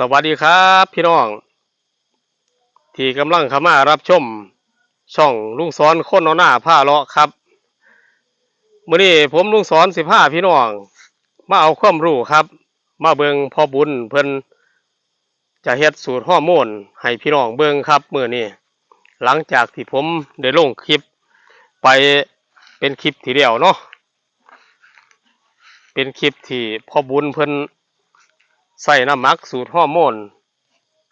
สวัสดีครับพี่น้อง ที่กำลังเข้ามารับชม ช่องลุงสอนคนเอหน้าผ้าเลาะครับมื้อนี้ผมลุงสอนสิบห้าพี่น้อง มาเอาความรู้ครับ มาเบิงพ่อบุญเพิ่นจะเฮ็ดสูตรฮอโมนให้พี่น้องเบิงครับมื้อนี้หลังจากที่ผมได้ลงคลิป ไปเป็นคลิปทีเดียวเนาะเป็นคลิปที่พ่อบุญเพิ่น ใส่น้ำมักสูตรฮอร์โมน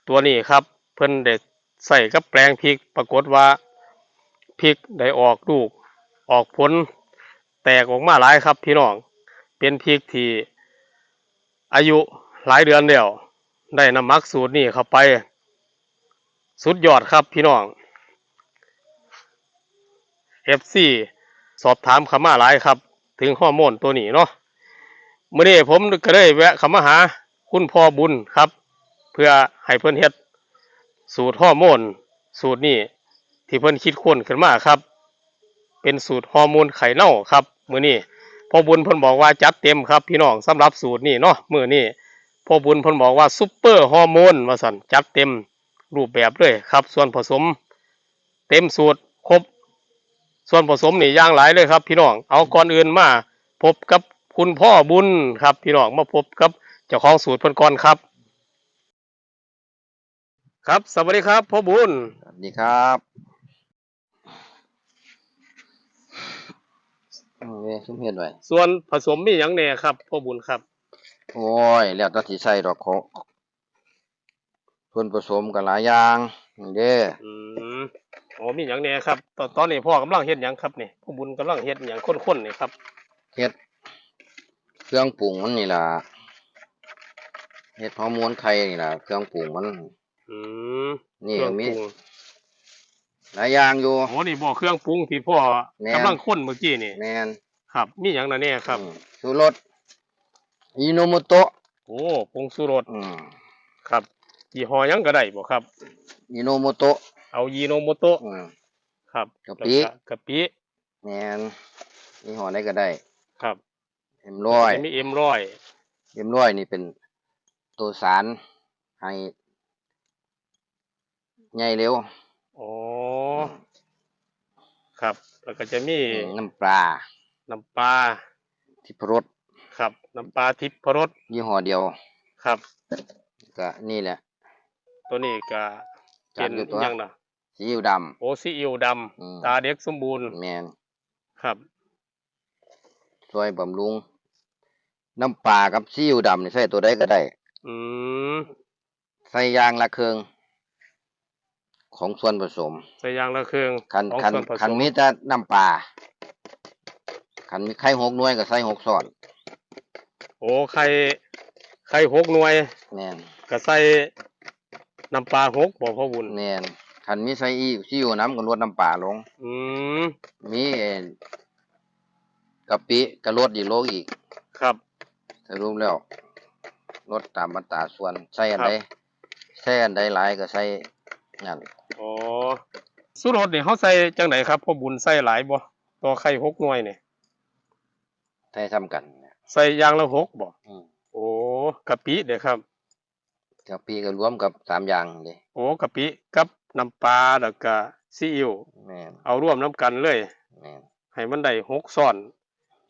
ตัวนี้ครับ เพิ่นได้ใส่กับแปลงพริกปรากฏว่าพริกได้ออกลูกออกผลแตกออกมาหลายครับพี่น้องเป็นพริกที่อายุหลายเดือนแล้วได้น้ำมักสูตรนี้เข้าไป สุดยอดครับพี่น้อง FC สอบถามข้ามาหลายครับ ถึงฮอร์โมนตัวนี้เนาะเมื่อนี้ผมก็เลยแวะข้ามาหา คุณพ่อบุญครับ เพื่อให้เพิ่นเฮ็ด สูตรฮอร์โมน สูตรนี้ที่เพิ่นคิดค้นขึ้นมาครับ เป็นสูตรฮอร์โมนไข่เน่าครับมือนี้พ่อบุญเพิ่นบอกว่าจัดเต็มครับ พี่น้องสำหรับสูตรนี้เนาะมือนี้พ่อบุญเพิ่นบอกว่าซุปเปอร์ฮอร์โมนว่าซั่นจัดเต็มรูปแบบเลยครับ ส่วนผสม เต็มสูตรครบ ส่วนผสมนี่ย่างหลายเลยครับ พี่น้องเอาก่อนอื่นมาพบกับคุณพ่อบุญครับ พี่น้องมาพบกับ จ้าของสูตรเพิ่นก่อนครับ ครับสวัสดีครับพ่อบุญสวัสดีครับเอาเว้ยชุ่มเห็ดไว้ส่วนผสมมีหยังแหน่ครับพ่อบุญครับ โอ้ย แล้วแตัดที่ใส่ดอกของส่วนผสมกันหลายอย่างนี่เด้ อืมโอ้มีหยังแหน่ครับ ตอนตอนนี้พ่อกำลังเฮ็ดหยังครับนี่พ่อบุญกำลังเฮ็ดหยังข้นๆนี่ครับเฮ็ดเครื่องปรุงมันนี่ล่ะ เฮ็ดฮอร์โมนไข่นี่ล่ะเครื่องปรุงมันอืมนี่เครื่องมีปรุงหลายอย่างอยู่ โอ้นี่บ่เครื่องปรุงที่พ่อแม่น กำลังข้นเมื่อกี้นี่ แม่นครับ มีหยังน่ะแน่ครับ อืมชูรสอิโนโมโตะโอ้ผงชูรสอืมครับยี่ห้อหยังก็ได้บ่ครับ อิโนโมโตะเอายีโนโมโตะอืม ครับกะปิ แล้วกะปิแม่นยี่ห้อใดก็ได้ครับเอ็มร้อย จะมีเอ็มร้อยเอ็มร้อยนี่เป็น ตัวสารให้ใหญ่เร็วอ๋อครับ แล้วก็จะมีอืมน้ำปลา น้ำปลาทิพรสครับ น้ำปลาทิพรสยี่ห้อเดียว ครับ ก็นี่แหละ ตัวนี้ก็จัเป็ดนอยู่ตัวหยังนะซีอิ๊วดโอซีอิ๊วดอืมำตาเด็กสมบูรณ์ำแมนครับช่วยบำรุง น้ำปลากับซีอิ๊วดำนี่ใส่ตัวใดก็ได้ อืมใส่อยางละเครื่องของส่วนผสมใส่ยางละเครื่องคันของคันส่วนผสคันมมีแต่น้ำปลาคันมีไข่หกหน่วยก็ใส่หกส่วนโอ้ไข่ไข่หกหน่วยแมนก็ใส่น้ำปลาหกบอกพ่อบุญแมนคันมีใส่อีซีอิ๊วน้ำก็ลดน้ำปลาลง อืมมีเอ่อกะปิกะลดอีกโลอีกครับ สรุปแล้ว ลดตามอัตราส่วนใส่อันครับใดใส่อันใดหลายก็ใส่นั่นอ๋อสุรสนี่เขาใส่จังไหนครับพ่อบุญใส่หลายบ่ตัวไข่หกหน่วยนี่ใส่ซ้ำกันเนี่ยใส่ยางละหกบ่อืมโอ้กะปิเด้อครับกะปิก็รวมกับสามอย่างเด้โอ้กะปิกับน้ำปลาแล้วก็ซีอิ๊วแม่นเอาร่วมน้ำกันเลยแม่นให้มันได้หกซ้อน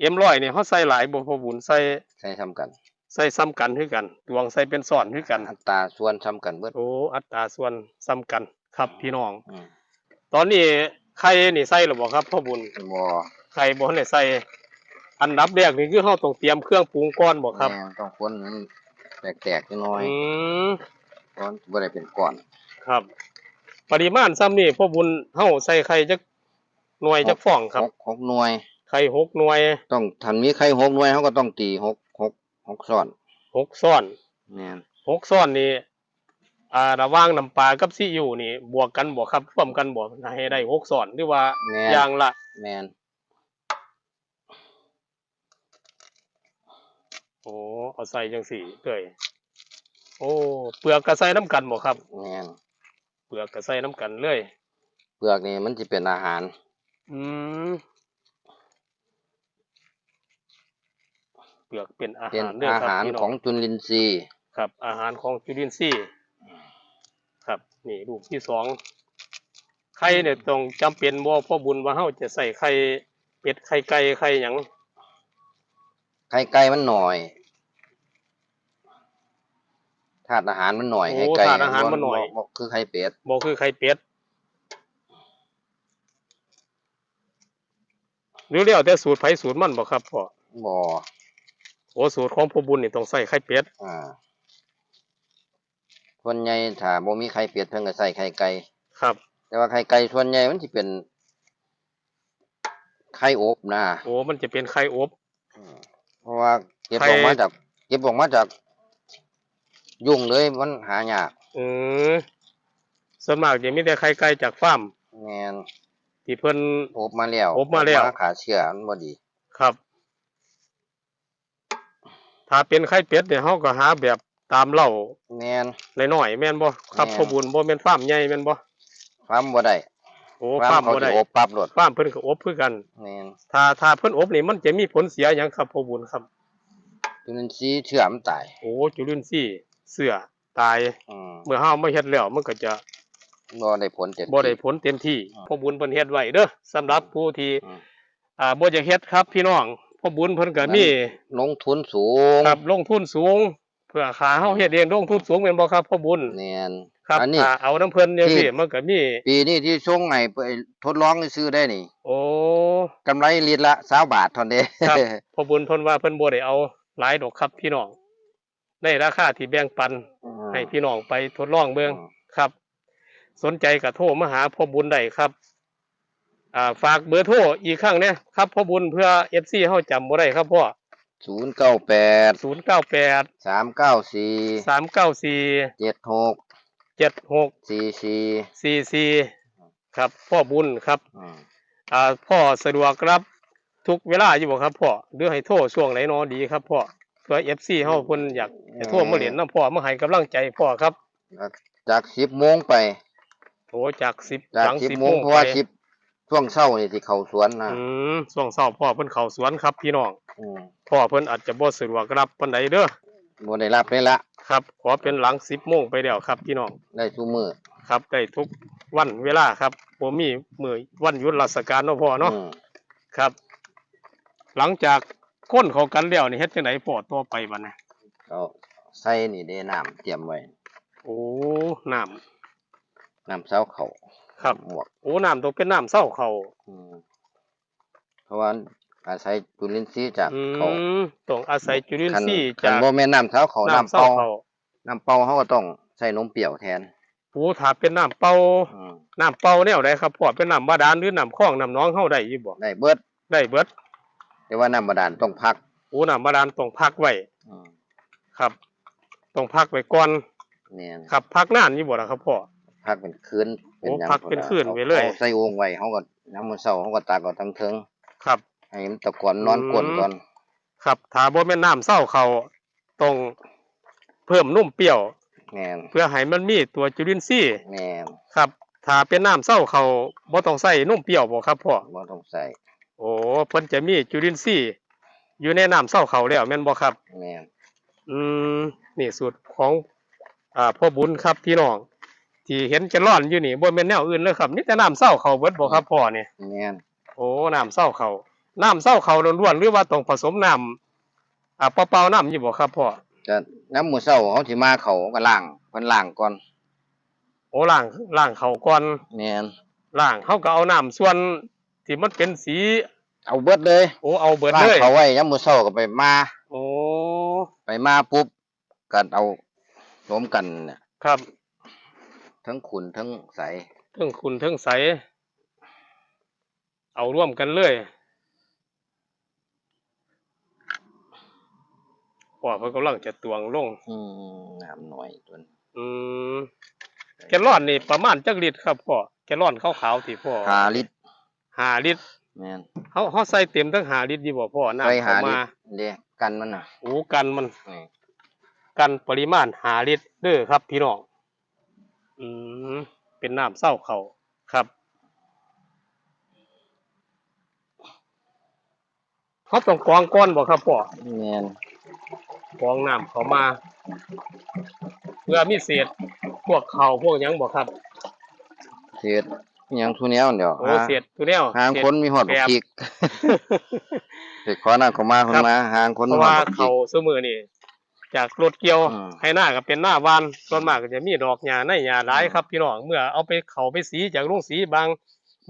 เอ็มร้อยนี่เขาใส่หลายบ่พ่อบุญใส่ใส่ซ้ำกัน ใส่ซ้ำกันคือกันตวงใส่เป็นซ้อนคือกัน อัตราส่วนซ้ำกันเบิดโอ้อัตราส่วนซ้ำกันครับพี่น้อง อืมตอนนี้ไข่นี่ใส่หรือบ่ครับพ่อบุญบ่ไข่บ่ทันได้ใส่อันดับแรกนี่คือเฮาต้องเตรียมเครื่องปรุงก่อนบ่ครับแม่นต้องคนให้มันแตกๆจักหน่อยอืมเพราะบ่ได้เป็นก้อนครับ ปริมาณซ้ำนี่พ่อบุญเฮาใส่ไข่จักหน่วยจักฟองครับ หกหกหน่วย ไข่หกหน่วยต้องทันมีไข่หกหน่วยเขาก็ต้องตีหก หกหกซ้อนหกซ้อนแม่นหกซ้อนนี่อ่าระหว่างน้ำปลากับซีอิ๊วนี่ บวกกันบ่ครับรวมกันบ่ให้ได้หกซ้อนหรือว่าแม่นอย่างละแม่นโอ้เอาใส่จังสี่เลยโอ้เปลือกก็ใส่น้ำกันบ่ครับแม่นเปลือกก็ใส่น้ำกันเลย เปลือกนี่มันจะเป็นอาหาร อืมเป ลือกเป็นอาเป็นหารด้วยอาครับหารพี่น้ของจุลินทรีย์ ครับ อาหารของจุลินทรีย์ครับ นี่ลูกที่สองไข่เนี่ยต้องจำเป็นบ่พ่อบุญว่าเฮาจะใส่ไข่เป็ดไข่ไก่ไข่หยังไข่ไก่มันหน่อยธาตุอาหารมันหน่อยโอ้ไข่ไก่ธาตุอาหารมันหน่อยบ่บ่คือไข่เป็ด บ่คือไข่เป็ดหรือแล้วแต่สูตรไผสูตรมันบ่ครับพ่อบ่ โอ้สูตรของพ่อบุญนี่ต้องใส่ไข่เป็ดอ่าส่วนใหญ่ถ้าบ่มีไข่เป็ดเพิ่นก็ใส่ไข่ไก่ครับ แต่ว่าไข่ไก่ส่วนใหญ่มันสิเป็นไข่อบนะโอ้มันจะเป็นไข่อบอืมเพราะว่าเก็บไข่ออกมาจากเก็บออกมาจาก ยุ่งเลยมันหายากอือส่วนมากจะมีแต่ไข่ไก่จากฟาร์มแม่นที่เพิ่น อบมาแล้วอบมาแล้ว ขาเชื้อมันบ่ดี ครับ ถ้าเป็นไข่เป็ดเนี่ยเฮาก็หาแบบตามเหล่าแม่นน้อยๆแม่นบ่ครับแม่นพ่อบุญบ่แม่นฟาร์มใหญ่แม่นบ่ฟาร์มบ่ได้โอ้ฟาฟาร์ร์มมเขาบ่สิได้อบปรับรถฟาร์มเพิ่นก็อบคือกัน แม่นถ้าถ้าเพิ่นอบนี่มันจะมีผลเสียหยังครับพ่อบุญครับ จุลินทรีย์เชื้อมันตาย โอ้จุลินทรีย์เสือตายอืมเมื่อเฮามาเฮ็ดแล้วมันก็จะบ่ได้ผลเต็ม บ่ได้ที่ผลเต็มที่อืมพ่อบุญเพิ่นเฮ็ดไว้เด้อสำหรับผู้ที่ อืม อ่าบ่อยากเฮ็ดครับพี่น้อง พ่อบุญเพิ่นก็มีลงทุนสูงครับลงทุนสูง เพื่อขาเฮาเฮ็ดเองลงทุนสูงแม่นบ่ครับพ่อบุญแม่นครับอันนี้ถ้าเอาน้ำเพิ่นจังที่ซี่มันก็มี ปีนี้ที่ส่งให้ไปทดลองซื้อได้นี่ โอ้กำไรลิตรละ20บาทเท่านั้นเด้ครับพ่อบุญเพิ่นว่าเพิ่นบ่ได้เอาหลายดอกครับพี่น้องในราคาที่แบ่งปันอืมให้พี่น้องไปทดลองเบิ่งอืมครับ สนใจก็โทรมาหาพ่อบุญได้ครับ อ่าฝากเบอร์โทรอีกครั้งเนี่ยครับพ่อบุญเพื่อ FC เฮาจำบ่ได้ครับพ่อศูนย์เก้าแปด098สามเก้าสี่394เจ็ดหก76สี่สี่44ครับพ่อบุญครับอืมอ่าพ่อสะดวกรับทุกเวลาอยู่บ่ครับพ่อหรือให้โทรช่วงไหนเนอดีครับพ่อเพื่อ FC เฮาเพิ่นอยากให้โทรมาเล่นนํพ่อมาให้กำลังใจพ่อครับจากสิบโมงไปโอ้จาก10จากหลังสิบ10โมโมงงเพราะว่าไปสิบ ช่วงเช้านี่ที่เข้าสวนนะอืมช่วงเช้าพ่อเพิ่นเข้าสวนครับพี่น้องอืมพ่อเพิ่นอาจจะบ่สะดวกรับปานใดเด้อบ่ได้รับเลยละครับ ขอเป็นหลัง10โมงไปแล้วครับพี่น้องได้ทุกมือครับได้ทุกวันเวลาครับบ่มีมื้อวันหยุดราชการเนาะพ่อเนาะอืมครับ หลังจากค้นเขากันแล้วนี่เฮ็ดจังไดพ่อต่อไปบัดนี้ก็ใส่นี่เด้น้ำเตรียมไว้โอ้น้ำน้ำเช้าเขา ครับหมวกโอ้น้ำต้องเป็นน้ำเศร้าเขาอืมเพราะว่าอาศัยจุลินทรีย์จากอืเขามต้องอาศัยจุลินคันทรีย์คัจานกบ่แม่นน้ำเช้าเขาน้ำน้ำเศร้าเปล่าเขาน้ำเปล่าเขาก็ต้องใส่นมเปรี้ยวแทนโอ้ถ้าเป็นน้ำเปล่าอืมน้ำเปล่าแนวใดครับพ่อเป็นน้ำบาดาลหรือน้ำคลองน้ำหนองเฮาได้อยู่บ่ได้เบิดได้เบิดแต่ว่าน้ำบาดาลต้องพักโอ้น้ำบาดาลต้องพักไว้อืมครับต้องพักไว้ก่อนเนี่ยครับพักนานอยู่บ่ล่ะครับพ่อพักเป็นคืน โอ้หยังพักเป็นคืนอาไว้เลยอาใส่โอ่งไว้เขาก็น้ำมันเช้าเขาก็ตากเอาทั้งเทิงครับ ให้มันตะกอนนอนอืมกลนก่อน ครับถ้าบ่แม่นน้ำเศร้าเขาต้องเพิ่มนุ่มเปรี้ยว แม่นเพื่อให้มันมีตัวจุลินทรีย์แม่นครับถ้าเป็นน้ำเศร้าเขาบ่ต้องใส่นุ่มเปรี้ยวบ่ครับพ่อบ่ต้องใส่โอ้เพิ่นจะมีจุลินทรีย์อยู่ในน้ำเศร้าเขาแล้วแม่นบ่ครับ แม่นอืมนี่สูตรของอ่าพ่อบุญครับพี่น้อง ที่เห็นจะร้อนอยู่นี่บ่แม่นแนวอื่นเลยครับนี่แต่น้ำเศร้าเขาเบิดบ่ครับพ่อนี่แม่นโอ้น้ำเศร้าเขาน้ำเศร้าเขาล้วนๆหรือว่าต้องผสมน้ำอ่าเปล่าๆน้ำอยู่บ่ครับพ่อจะน้ำมื้อเช้าเขาสิมาเขาก็ล้างเพิ่นล้างก่อน โอ้ล้างล้างเขาก่อนแม่นล้างเขาก็เอาน้ำส่วนที่มันเป็นสี เอาเบิดเลยโอ้เอาเบิดล้างเลยเขาไว้ยามมื้อเช้าก็ไปมา โอ้ไปมาปุ๊บก็เอารวมกันเนี่ยครับ ทั้งขุนทั้งใสเทั้งคุณเทั้งใส เอาร่วมกันเลยพ่อเพิ่นกำลังจะตวงลง อืมน้ำหน่อยตัวนี้อืมแกลลอนนี่ประมาณจักลิตรครับพ่อแกลลอนขาวๆที่พ่อหาลิตรห้าลิตรแม่นเขาเขาใส่เต็มทั้งห้าลิตรอยู่บ่พ่อน้ำใส่หาเข้าลิมาตรเด้กันมันน่ะโอ้กันมัน นี่ กันปริมาณห้าลิตรเด้อครับพี่น้อง อืมเป็นน้ำเศร้าเขาครับเขาต้องกรองก้อนบ่ครับพ่อแม่นกรองน้ำเข้ามา เพื่อมีเศษพวกเขาพวกหยังบ่ครับเศษอิหยังทุเนี้ยเดี๋ยวโอ้หาเศษตัวแนวหางเศษ คนมีหอดแกบพริกเด็กขอน้ำเขามาคนมาหางคนเพมีราะหอว่าดพริเขากซื้อมือนี่ จากรถเกี่ยวอืมให้หน้าก็เป็นหน้าวานส่วนมากก็จะมีดอกหญ้าในหญ้าหลายครับ พี่น้องเมื่อเอาไปเขาไปสีจากโรงสีบาง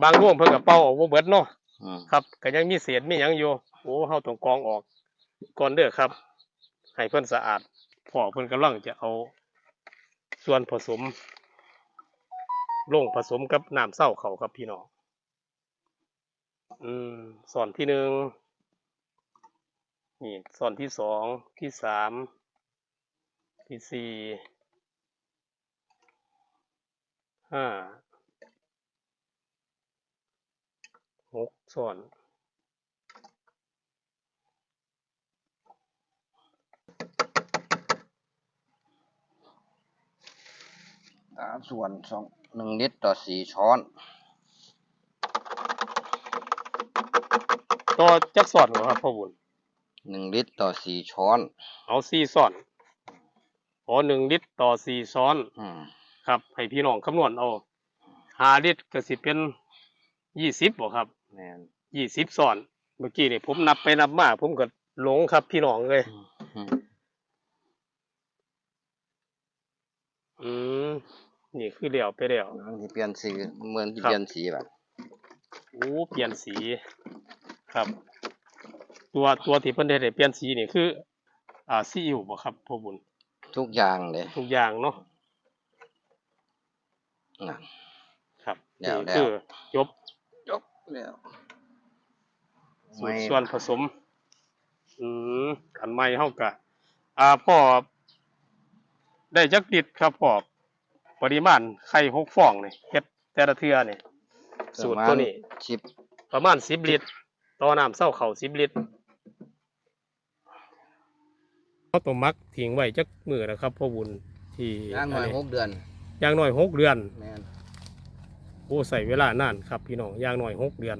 บางร่วงเพิ่นก็เป่าออกบ่เบิดเนาะอืมครับก็ยังมีเศษมีหยังอยู่โอ้เฮาต้องกรองออกก่อนเด้อครับ ให้เพิ่นสะอาดพ่อเพิ่นกำลังจะเอา ส่วนผสมลงผสมกับน้ำเศร้าเขาครับพี่น้องอืมส่วนที่หนึ่งนี่ส่วนที่สองที่สาม ที่สี่ห้าหกส่วนสามส่วนสองหนึ่งลิตรต่อสี่ช้อนต่อจักส่วนเหรอครับพ่อบุญหนึ่งลิตรต่อสี่ช้อน เอาสี่ส่วน อ๋อหนึ่งลิตรต่อสี่ช้อนอืมครับ ให้พี่น้องคำนวณเอาห้าลิตรก็สิเป็นยี่สิบบ่ครับแม่นยี่สิบส่วนเมื่อกี้นี่ผมนับไปนับมาผมก็หลงครับพี่น้องเลยอืมอืมนี่คือเดี่ยวไปแล้วมันที่เปลี่ยนสีเหมือนที่ครับเปลี่ยนสีแบบโอ้เปลี่ยนสี ครับ ตัวตัวที่เพิ่นได้ให้เปลี่ยนสีนี่คือ อ่าซีอิ๊วบ่ครับพ่อบุญ ทุกอย่างเลยทุกอย่างเนาะน่ะครับแล้วนี่แล้วคือจบจบแล้วสูตรส่วนผสม อืมขันไม้เฮากะอ่าพ่อ ได้จักลิตรครับพ่อปริมาณไข่หกฟองนี่เฮ็ดแต่ละเทื่อนี่สูตรตัวนี้ชิปประมาณสิบลิตรต่อน้ำเศร้าเข่าสิบลิตร เขาต้มมักทิ้งไว้จักมือนะครับพ่อบุญที่ย่างหน่อยหกเดือนอย่างน้อยหกเดือนแม่นโอ้ใส่เวลานานครับพี่น้องอย่างน้อยหกเดือน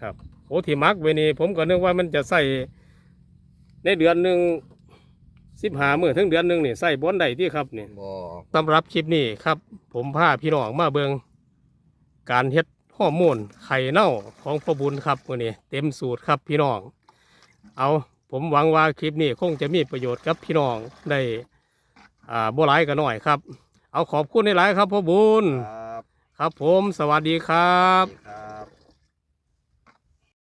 ครับโอ้ที่มักไว้นี่ผมก็นึกว่ามันจะใส่ในเดือนหนึ่งสิบหามื่อถึงเดือนหนึ่งนี่ใส่บอนใดที่ครับนี่บ่สำหรับคลิปนี้ครับ ผมพาพี่น้องมาเบิงการเฮ็ดฮอร์โมนไข่เน่าของพ่อบุญครับวันนี้ เต็มสูตรครับพี่น้องเอา ผมหวังว่าคลิปนี้คงจะมีประโยชน์กับพี่น้องได้อ่าบ่หลายก็น้อยครับ เอาขอบคุณในหลายๆครับพ่อบุญครับครับผมสวัสดีครับ ครับ